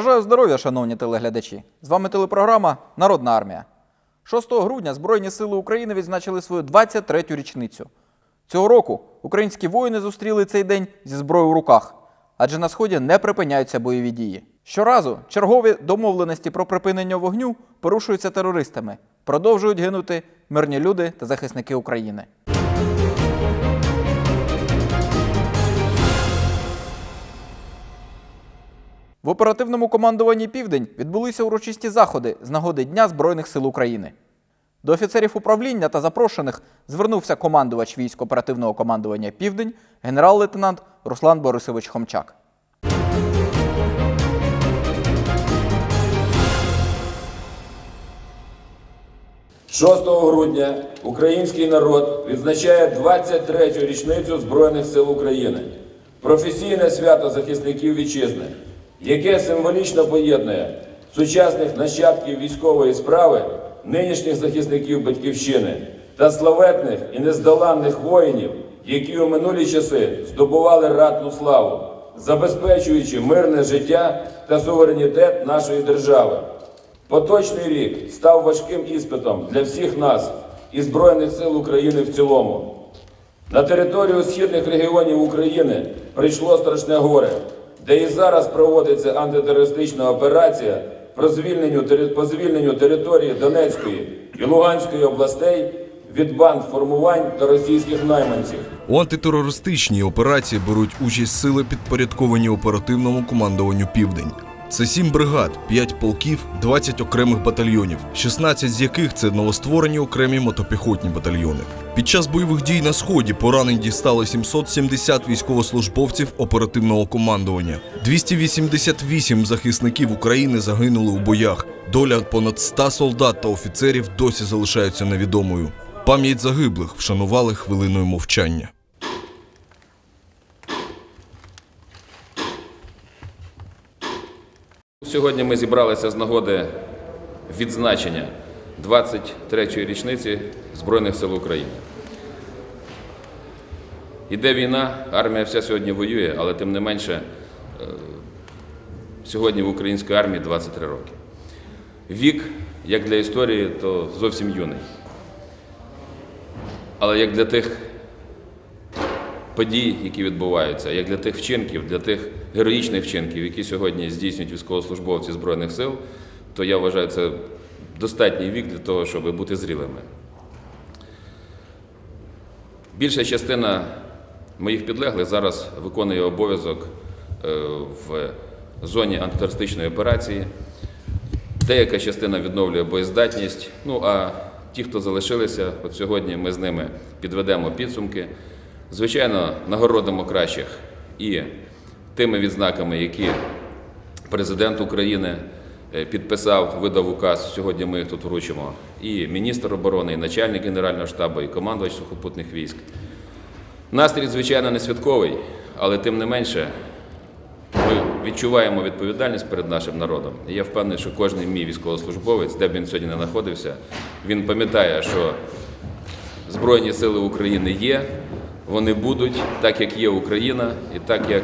Бажаю здоров'я, шановні телеглядачі! З вами телепрограма Народна армія. 6 грудня Збройні Сили України відзначили свою 23-ю річницю. Цього року українські воїни зустріли цей день зі зброєю в руках, адже на сході не припиняються бойові дії. Щоразу чергові домовленості про припинення вогню порушуються терористами, продовжують гинути мирні люди та захисники України. В оперативному командуванні Південь відбулися урочисті заходи з нагоди Дня Збройних сил України. До офіцерів управління та запрошених звернувся командувач військ оперативного командування Південь, генерал-лейтенант Руслан Борисович Хомчак. – 6 грудня український народ відзначає 23-ю річницю Збройних сил України, професійне свято захисників вітчизни, яке символічно поєднує сучасних нащадків військової справи, нинішніх захисників Батьківщини та славетних і нездоланних воїнів, які у минулі часи здобували ратну славу, забезпечуючи мирне життя та суверенітет нашої держави. Поточний рік став важким іспитом для всіх нас і Збройних сил України в цілому. На територію східних регіонів України прийшло страшне горе, де і зараз проводиться антитерористична операція про звільненню, по звільненню території Донецької і Луганської областей від банд формувань та російських найманців. У антитерористичній операції беруть участь сили, підпорядковані оперативному командуванню Південь. Це сім бригад, 5 полків, 20 окремих батальйонів, 16 з яких це новостворені окремі мотопіхотні батальйони. Під час бойових дій на сході поранень дістали 770 військовослужбовців оперативного командування. 288 захисників України загинули у боях. Доля понад 100 солдат та офіцерів досі залишаються невідомою. Пам'ять загиблих вшанували хвилиною мовчання. Сьогодні ми зібралися з нагоди відзначення 23-ї річниці Збройних сил України. Іде війна, армія вся сьогодні воює, але тим не менше е, сьогодні в українській армії 23 роки. Вік, як для історії, то зовсім юний. Але як для тих подій, які відбуваються, як для тих вчинків, для тих героїчних вчинків, які сьогодні здійснюють військовослужбовці Збройних сил, то я вважаю це достатній вік для того, щоб бути зрілими. Більша частина моїх підлеглих зараз виконує обов'язок е, в зоні антитерористичної операції. Деяка частина відновлює боєздатність. Ну а ті, хто залишилися, от сьогодні ми з ними підведемо підсумки. Звичайно, нагородимо кращих і тими відзнаками, які президент України е, підписав, видав указ. Сьогодні ми їх тут вручимо. І міністр оборони, і начальник Генерального штабу, і командувач сухопутних військ. Настрій, звичайно, не святковий, але тим не менше ми відчуваємо відповідальність перед нашим народом. І я впевнений, що кожен мій військовослужбовець, де б він сьогодні не знаходився, він пам'ятає, що Збройні сили України є, вони будуть так, як є Україна, і так як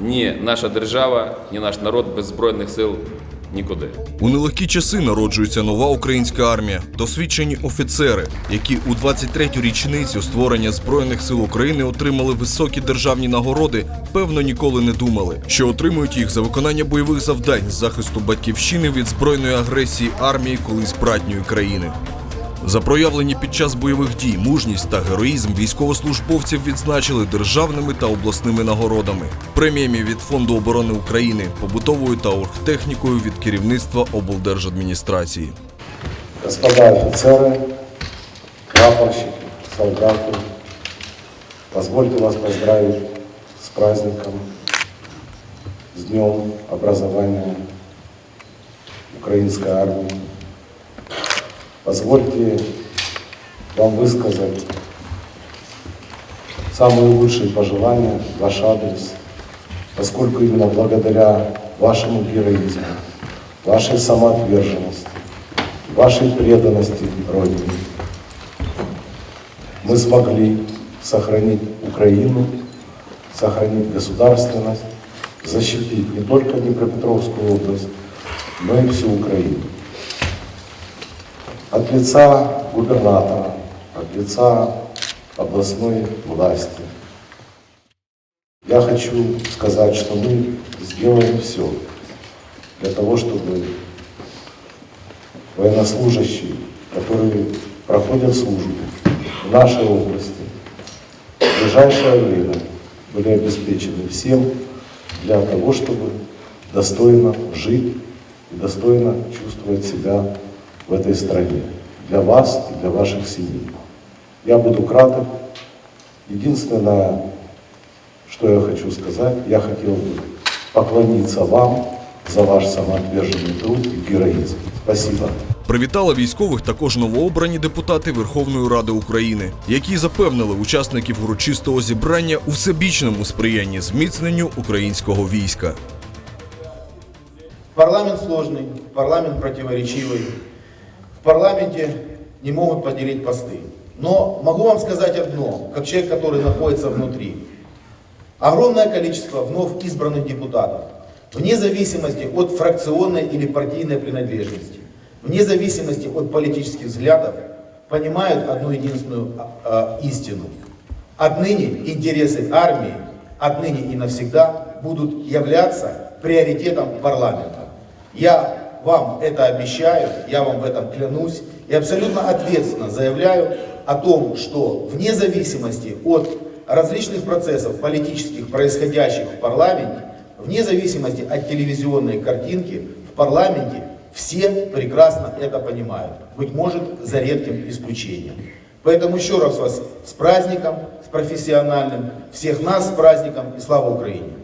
ні наша держава, ні наш народ без збройних сил нікуди. У нелегкі часи народжується нова українська армія, досвідчені офіцери, які у 23-ю річницю створення збройних сил України отримали високі державні нагороди. Певно, ніколи не думали, що отримують їх за виконання бойових завдань з захисту батьківщини від збройної агресії армії колись братньої країни. За проявлені під час бойових дій мужність та героїзм військовослужбовців відзначили державними та обласними нагородами, преміями від Фонду оборони України, побутовою та оргтехнікою від керівництва облдержадміністрації. Господа офицеры, прапорщики, солдаты, позвольте вас поздравить с праздником, с Днем образования украинской армии. Позвольте вам высказать самые лучшие пожелания в ваш адрес, поскольку именно благодаря вашему героизму, вашей самоотверженности, вашей преданности Родине. Мы смогли сохранить Украину, сохранить государственность, защитить не только Днепропетровскую область, но и всю Украину. От лица губернатора, от лица областной власти. Я хочу сказать, что мы сделаем все для того, чтобы военнослужащие, которые проходят службу в нашей области, в ближайшее время были обеспечены всем для того, чтобы достойно жить и достойно чувствовать себя в этой стране. Для вас и для ваших семей. Я буду краток. Единственное, что я хочу сказать, я хотел бы поклониться вам за ваш самоотверженный труд и героизм. Спасибо. Привітали військових також новообрані депутати Верховної Ради України, які запевнили учасників урочистого зібрання у всебічному сприянні зміцненню українського війська. Парламент сложный, парламент противоречивый. Парламенте не могут поделить посты. Но могу вам сказать одно, как человек, который находится внутри. Огромное количество вновь избранных депутатов, вне зависимости от фракционной или партийной принадлежности, вне зависимости от политических взглядов, понимают одну единственную а, истину. Отныне интересы армии, отныне и навсегда будут являться приоритетом парламента. Я вам это обещаю, я вам в этом клянусь и абсолютно ответственно заявляю о том, что вне зависимости от различных процессов политических, происходящих в парламенте, вне зависимости от телевизионной картинки, в парламенте все прекрасно это понимают. Быть может, за редким исключением. Поэтому еще раз вас с праздником, с профессиональным, всех нас с праздником и слава Украине!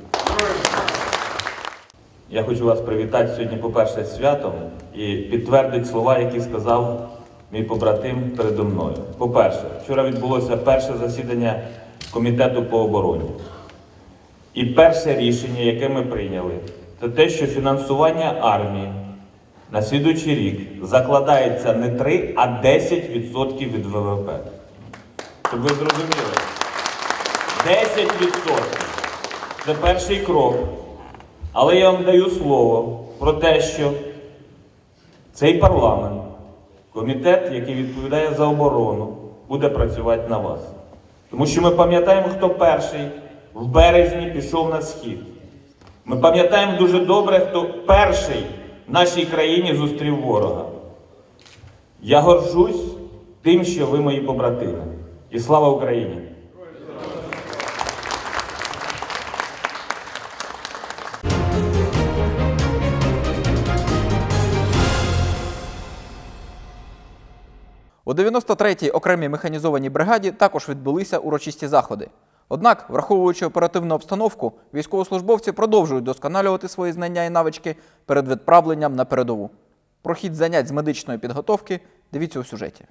Я хочу вас привітати сьогодні, по-перше, святом і підтвердити слова, які сказав мій побратим передо мною. По-перше, вчора відбулося перше засідання комітету по обороні. І перше рішення, яке ми прийняли, це те, що фінансування армії на слідуючий рік закладається не 3, а 10% від ВВП. Щоб ви зрозуміли. 10%. Це перший крок. Але я вам даю слово про те, що цей парламент, комітет, який відповідає за оборону, буде працювати на вас. Тому що ми пам'ятаємо, хто перший в березні пішов на схід. Ми пам'ятаємо дуже добре, хто перший в нашій країні зустрів ворога. Я горжусь тим, що ви мої побратими. І слава Україні! У 93-й окремій механізованій бригаді також відбулися урочисті заходи. Однак, враховуючи оперативну обстановку, військовослужбовці продовжують досконалювати свої знання і навички перед відправленням на передову. Про хід занять з медичної підготовки дивіться у сюжеті.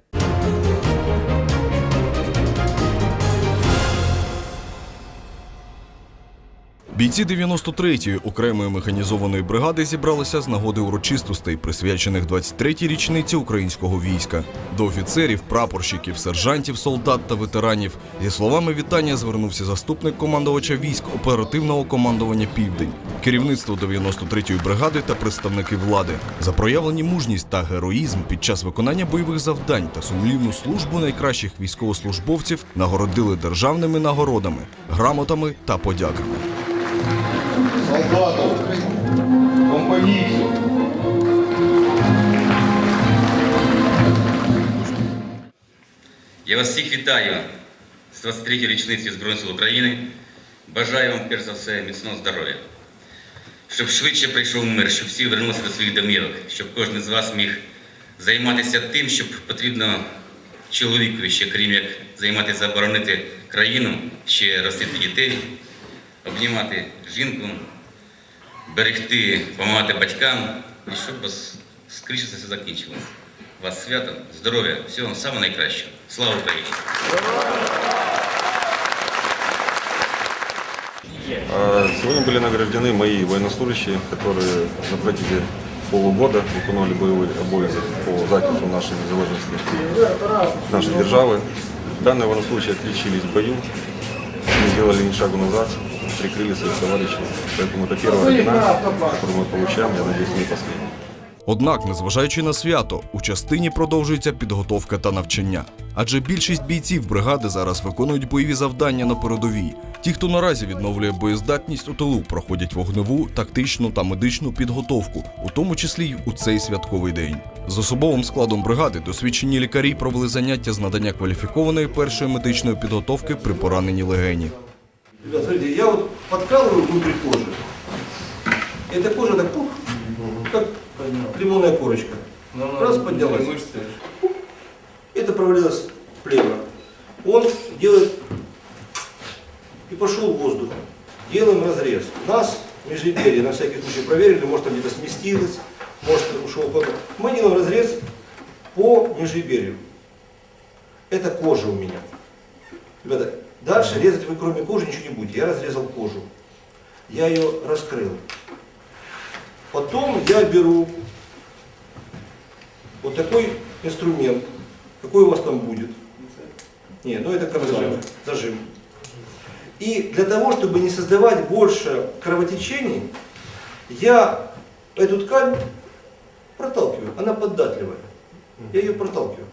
Бійці 93-ї окремої механізованої бригади зібралися з нагоди урочистостей, присвячених 23-й річниці українського війська. До офіцерів, прапорщиків, сержантів, солдат та ветеранів зі словами вітання звернувся заступник командувача військ оперативного командування Південь, керівництво 93-ї бригади та представники влади за проявлені мужність та героїзм під час виконання бойових завдань та сумлінну службу найкращих військовослужбовців нагородили державними нагородами, грамотами та подяками. Солдату, компанійцю. Я вас всіх вітаю з 23-ї річниці Збройних сил України. Бажаю вам, перш за все, міцного здоров'я. Щоб швидше прийшов мир, щоб всі вернулися до своїх домівок, щоб кожен з вас міг займатися тим, що потрібно чоловікові, ще крім як займатися заборонити країну, ще ростити дітей, обнімати жінку, берегти, допомагати батькам, і щоб вас скоріше це все закінчилося. Вас свято, здоров'я, всього вам самого найкращого. Слава Україні! А Сегодня были награждены мои военнослужащие, которые на протяжении полугода выполняли боевой обовязок по захисту нашей незалежности нашей державы. Данные военнослужащие отличились в бою, не сделали ни шагу назад, прикрыли своих товарищей. Поэтому это первая вина, которую мы получаем, я надеюсь, не последняя. Однак, незважаючи на свято, у частині продовжується підготовка та навчання. Адже більшість бійців бригади зараз виконують бойові завдання на передовій. Ті, хто наразі відновлює боєздатність у тилу, проходять вогневу, тактичну та медичну підготовку, у тому числі й у цей святковий день. З особовим складом бригади досвідчені лікарі провели заняття з надання кваліфікованої першої медичної підготовки при пораненні легені. Ребят, смотрите, я вот подкалываю внутрь кожи. Эта кожа так пух, как лимонная корочка. Раз поднялась. Это провалилось в плевра. Он делает и пошел в воздух. Делаем разрез. Нас межреберье на всякий случай проверили, может там где-то сместилось, может ушел кто-то. Мы делаем разрез по межреберью. Это кожа у меня. Ребята, дальше резать вы кроме кожи ничего не будете. Я разрезал кожу. Я ее раскрыл. Потом я беру вот такой инструмент. Какой у вас там будет? Не, ну это зажим. зажим. И для того, чтобы не создавать больше кровотечений, я эту ткань проталкиваю. Она податливая. Я ее проталкиваю.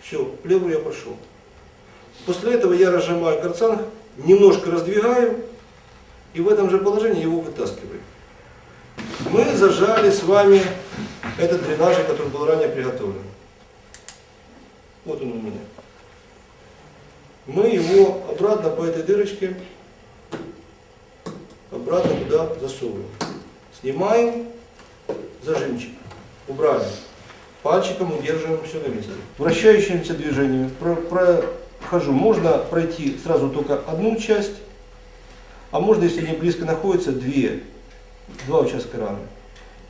Все, плевру я прошел. После этого я разжимаю карцанг, немножко раздвигаю и в этом же положении его вытаскиваю. Мы зажали с вами этот дренаж, который был ранее приготовлен. Вот он у меня. Мы его обратно по этой дырочке обратно туда засовываем. Снимаем зажимчик. Убрали. Пальчиком удерживаем все на месте. Вращающимся движением про- прохожу. Можно пройти сразу только одну часть, а можно, если они близко находятся, две, два участка раны.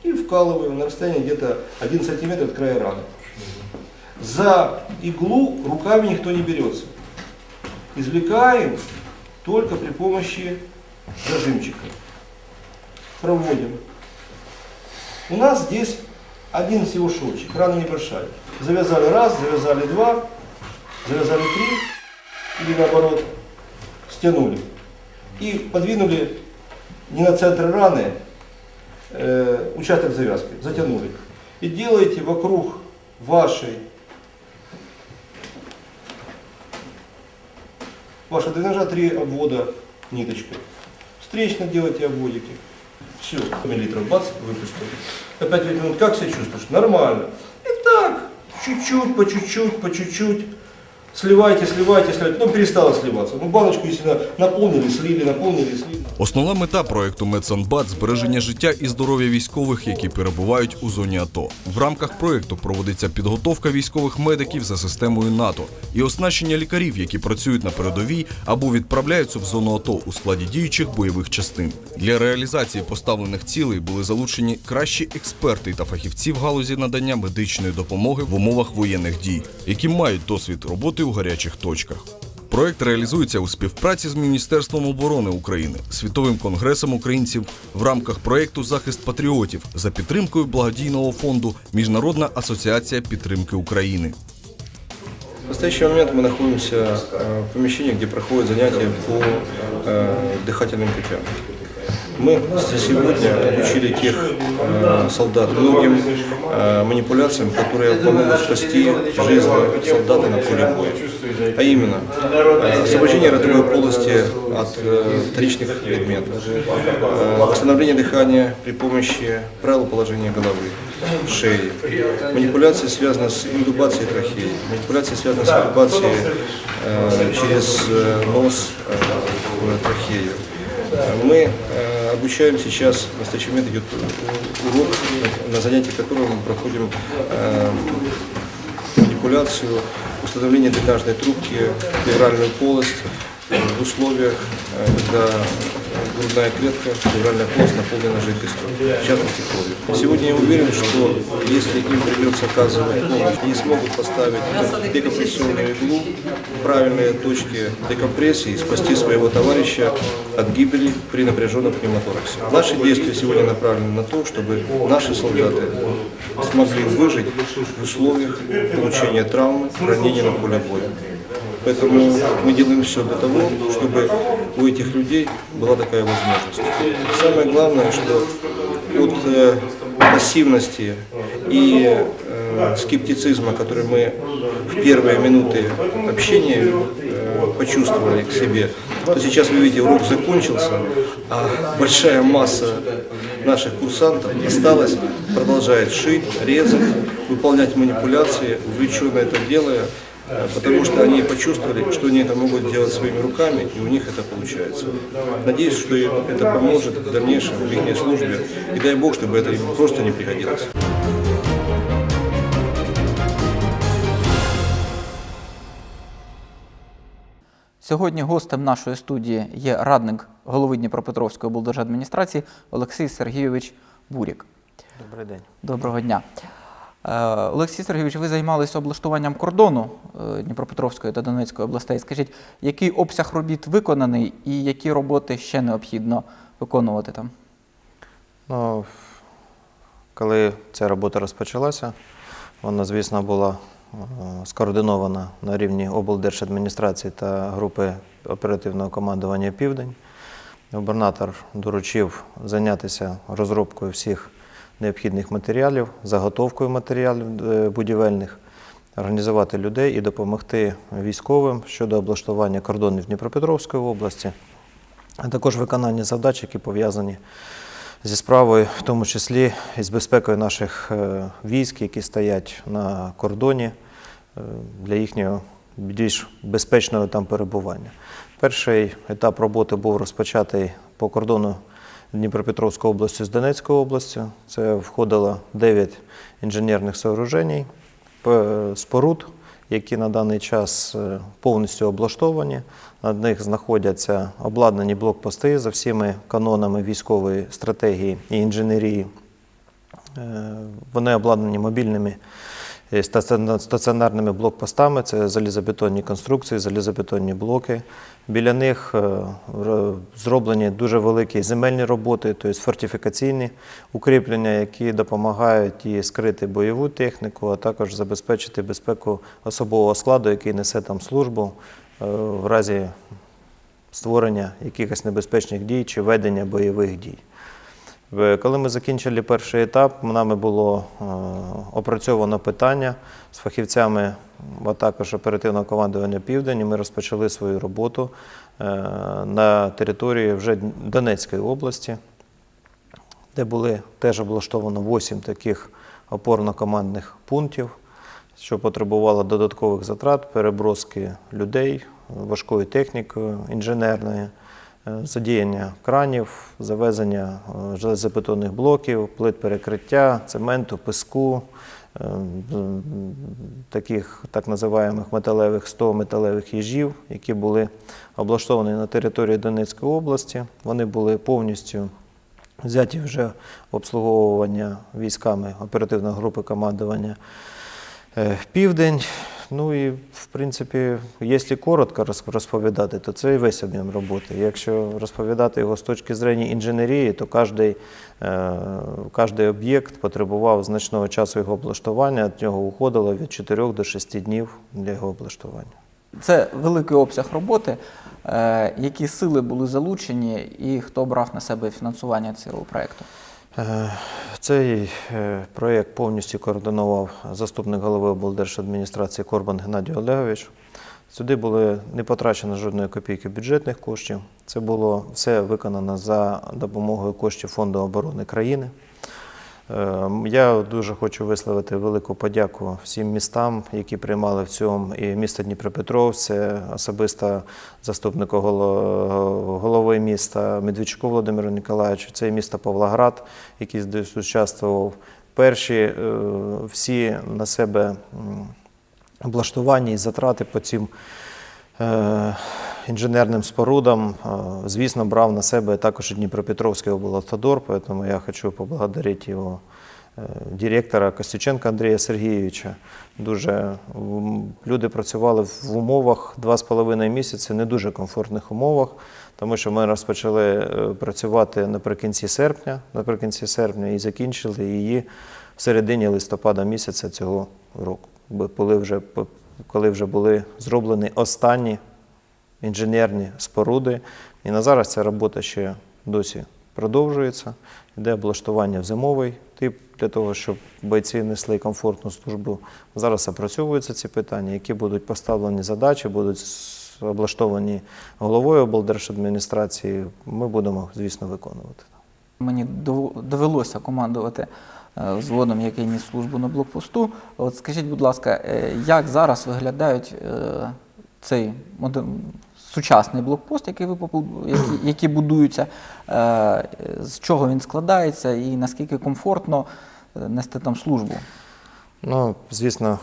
И вкалываю на расстоянии где-то 1 сантиметр от края раны. За иглу руками никто не берется. Извлекаем только при помощи зажимчика. Проводим. У нас здесь один всего шовчик, рана небольшая. Завязали раз, завязали два, завязали три, или наоборот, стянули. И подвинули не на центр раны э, участок завязки, затянули. И делаете вокруг вашей вашего дренажа три обвода ниточкой. Встречно делайте обводики. Все, миллилитров бац, выпустил. Опять пять минут, как себя чувствуешь? Нормально. И так, чуть-чуть, по чуть-чуть, по чуть-чуть. Сливайте, сливайте, сливайте. Ну, перестало сливаться. Ну, баночку, если на- наполнили, слили, наполнили, слили. Основна мета проекту Медсанбат збереження життя і здоров'я військових, які перебувають у зоні АТО. В рамках проекту проводиться підготовка військових медиків за системою НАТО і оснащення лікарів, які працюють на передовій або відправляються в зону АТО у складі діючих бойових частин. Для реалізації поставлених цілей були залучені кращі експерти та фахівці в галузі надання медичної допомоги в умовах воєнних дій, які мають досвід роботи у гарячих точках. Проект реалізується у співпраці з Міністерством оборони України, Світовим конгресом українців в рамках проекту Захист патріотів за підтримкою благодійного фонду Міжнародна асоціація підтримки України. В настоящий момент мы находимся э, в помещении, где проходят занятия по э, дыхательным путям. Мы сегодня обучили тех э, солдат многим э, манипуляциям, которые помогут спасти жизнь солдата на поле боя. А именно, освобождение ротовой полости от э, вторичных предметов, э, восстановление дыхания при помощи правил положения головы, шеи, манипуляции связаны с индубацией трахеи, манипуляции связаны с индубацией э, через нос э, в трахею. Э, Мы э, обучаем сейчас, в настоящий момент идет у- урок, на- на занятии которого мы проходим э, манипуляцию, установление дренажной трубки, плевральную полость э, в условиях, э, когда грудная клетка, плевральная полость наполнена жидкостью, в частности кровью. Сегодня я уверен, что если им придется оказывать помощь, они смогут поставить декомпрессионную иглу, правильные точки декомпрессии и спасти своего товарища от гибели при напряженном пневмотораксе. Наши действия сегодня направлены на то, чтобы наши солдаты смогли выжить в условиях получения травмы, ранения на поле боя. Поэтому мы делаем все для того, чтобы у этих людей была такая возможность. Самое главное, что от э, пассивности и э, скептицизма, который мы в первые минуты общения э, почувствовали к себе, то сейчас вы видите, урок закончился, а большая масса наших курсантов осталась, продолжает шить, резать, выполнять манипуляции, увлеченно это делая, потому что они почувствовали, что они это могут делать своими руками, и у них это получается. Надеюсь, что им это поможет в дальнейшем в их службе, и дай Бог, чтобы это им просто не пригодилось. Сьогодні гостем нашої студії є радник голови Дніпропетровської облдержадміністрації Олексій Сергійович Бурік. Добрий день. Доброго дня. Е, Олексій Сергійович, ви займалися облаштуванням кордону е, Дніпропетровської та Донецької областей. Скажіть, який обсяг робіт виконаний і які роботи ще необхідно виконувати там? Ну, коли ця робота розпочалася, вона, звісно, була е, скоординована на рівні облдержадміністрації та групи оперативного командування Південь. Губернатор доручив зайнятися розробкою всіх необхідних матеріалів, заготовкою матеріалів е, будівельних, організувати людей і допомогти військовим щодо облаштування кордонів Дніпропетровської області, а також виконання задач, які пов'язані зі справою, в тому числі і з безпекою наших е, військ, які стоять на кордоні е, для їхнього більш безпечного там перебування. Перший етап роботи був розпочатий по кордону Дніпропетровської області з Донецькою областю. Це входило 9 інженерних сооружень, споруд, які на даний час е, повністю облаштовані. На них знаходяться обладнані блокпости за всіми канонами військової стратегії і інженерії. Е, Вони обладнані мобільними стаціонарними блокпостами, це залізобетонні конструкції, залізобетонні блоки. Біля них е, зроблені дуже великі земельні роботи, тобто фортифікаційні укріплення, які допомагають і скрити бойову техніку, а також забезпечити безпеку особового складу, який несе там службу е, в разі створення якихось небезпечних дій чи ведення бойових дій. Коли ми закінчили перший етап, нами було е, опрацьовано питання з фахівцями, а також оперативного командування Південь. Ми розпочали свою роботу е, на території вже Донецької області, де були теж облаштовано 8 таких опорно-командних пунктів, що потребувало додаткових затрат, переброски людей, важкою технікою, інженерної, задіяння кранів, завезення е, железобетонних блоків, плит перекриття, цементу, піску, е, таких так називаємих металевих 100 металевих їжів, які були облаштовані на території Донецької області. Вони були повністю взяті вже в обслуговування військами оперативної групи командування е, Південь. Ну і в принципі, якщо коротко розповідати, то це і весь об'єм роботи. Якщо розповідати його з точки зрення інженерії, то кожний, е, об'єкт потребував значного часу його облаштування, від нього уходило від 4 до 6 днів для його облаштування. Це великий обсяг роботи. Е, Які сили були залучені і хто брав на себе фінансування цього проєкту? Е, Цей е, проєкт повністю координував заступник голови облдержадміністрації Корбан Геннадій Олегович. Сюди були не потрачено жодної копійки бюджетних коштів. Це було все виконано за допомогою коштів Фонду оборони країни. Е, Я дуже хочу висловити велику подяку всім містам, які приймали в цьому. І місто Дніпропетров, особисто заступнику голови міста Медведчуку Володимиру Ніколаєвичу, це і місто Павлоград, який участвував. Перші е, всі на себе облаштування і затрати по цим е, інженерним спорудам, е, звісно, брав на себе також і Дніпропетровський облавтодор, тому я хочу поблагодарити його е, директора Костюченка Андрія Сергійовича. Дуже люди працювали в умовах два з половиною місяці, не дуже комфортних умовах, тому що ми розпочали працювати наприкінці серпня, наприкінці серпня і закінчили її в середині листопада місяця цього року. Бо Коли вже коли вже були зроблені останні інженерні споруди. І на зараз ця робота ще досі продовжується. Йде облаштування в зимовий тип для того, щоб бойці несли комфортну службу. Зараз опрацьовуються ці питання, які будуть поставлені задачі, будуть облаштовані головою облдержадміністрації. Ми будемо, звісно, виконувати. Мені дов- довелося командувати взводом, який ніс службу на блокпосту. От скажіть, будь ласка, е, як зараз виглядають е, цей сучасний блокпост, який ви які, які будуються, е, з чого він складається і наскільки комфортно е, нести там службу? Ну, звісно,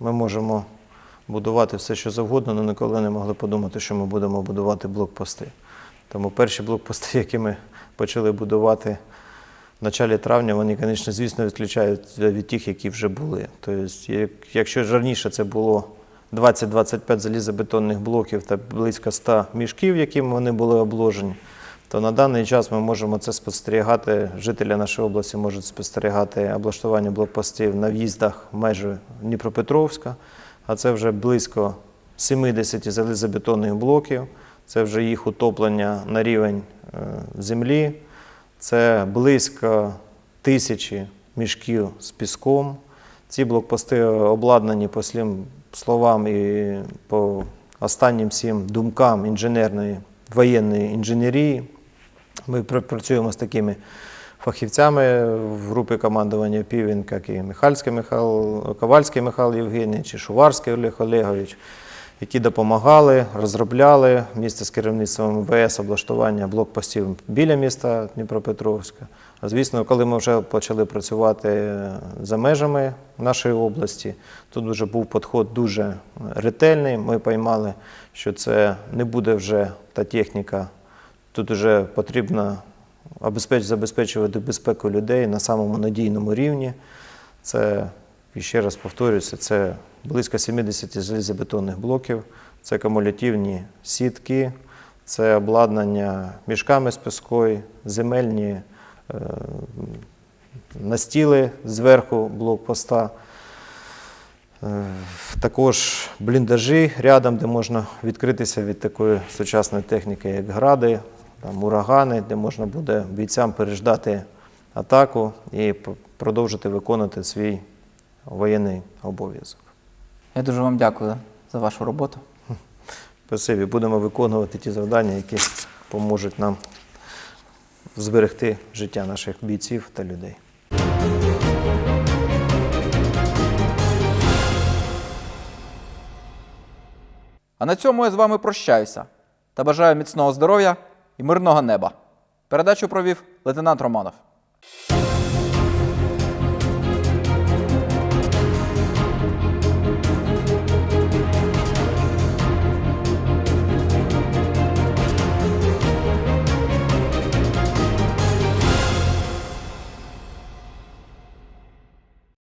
ми можемо будувати все, що завгодно, але ніколи не могли подумати, що ми будемо будувати блокпости. Тому перші блокпости, які ми почали будувати в началі травня, вони, звісно, звісно, відключаються від тих, які вже були. Тобто, якщо раніше це було 20-25 залізобетонних блоків та близько 100 мішків, якими вони були обложені, то на даний час ми можемо це спостерігати. Жителі нашої області можуть спостерігати облаштування блокпостів на в'їздах межі Дніпропетровська, а це вже близько 70 залізобетонних блоків. Це вже їх утоплення на рівень е, землі. Це близько тисячі мішків з піском. Ці блокпости обладнані по словам і по останнім всім думкам інженерної воєнної інженерії. Ми працюємо з такими фахівцями в групі командування Півень, як і Михальський Михайло, Ковальський Михайло Євгенійович, і Шуварський Олег Олегович, які допомагали, розробляли місце з керівництвом МВС облаштування блокпостів біля міста Дніпропетровська. Звісно, коли ми вже почали працювати за межами нашої області, тут вже був підход дуже ретельний. Ми поймали, що це не буде вже та техніка. Тут вже потрібно забезпечувати безпеку людей на самому надійному рівні. Це, і ще раз повторюся, це близько 70 залізобетонних блоків, це кумулятивні сітки, це обладнання мішками з піскою, земельні е, настіли зверху блокпоста. Е, Також бліндажі рядом, де можна відкритися від такої сучасної техніки, як гради, там, урагани, де можна буде бійцям переждати атаку і продовжити виконувати свій воєнний обов'язок. Я дуже вам дякую за вашу роботу. Спасибі, будемо виконувати ті завдання, які поможуть нам зберегти життя наших бійців та людей. А на цьому я з вами прощаюся та бажаю міцного здоров'я і мирного неба. Передачу провів лейтенант Романов.